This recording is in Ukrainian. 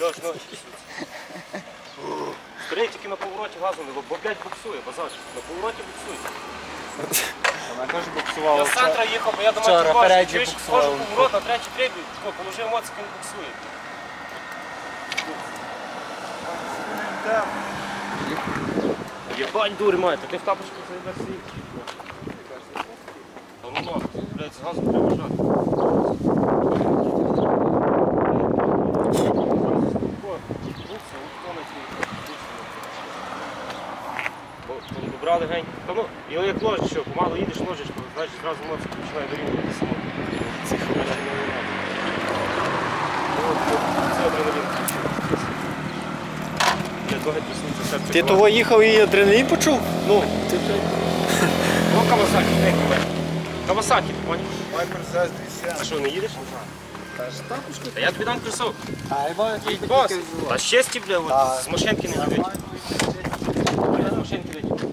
Льош, ноги Скорей тільки на повороті газу не бо, блядь, буксує, базарчик. На повороті буксує. Вона теж буксувала. Я з центра їхав, бо я до вчора бачу, переді буксував. схожу поворот на третій трейбі, тако, положив моцик, він буксує. Єбать дурь має, та ти в тапочку заїбеш свій. Та ну нахуй, блядь, з газу треба жати. Добрали гень. Та ну, його як ложиш, що помало їдеш, ложиш, то значить зразу моцик починає вирівнювати само. Це адреналін включив. Я ноги трясуться, серце. Ти того їхав і адреналін почув? Ну, ну Кавасакі, не купе. Кавасакі, ти поняв? Вайпер зараз 200. А що, не їдеш? Та я тобі дам кросовки. Та щасті, бля, от, з машинки не любить.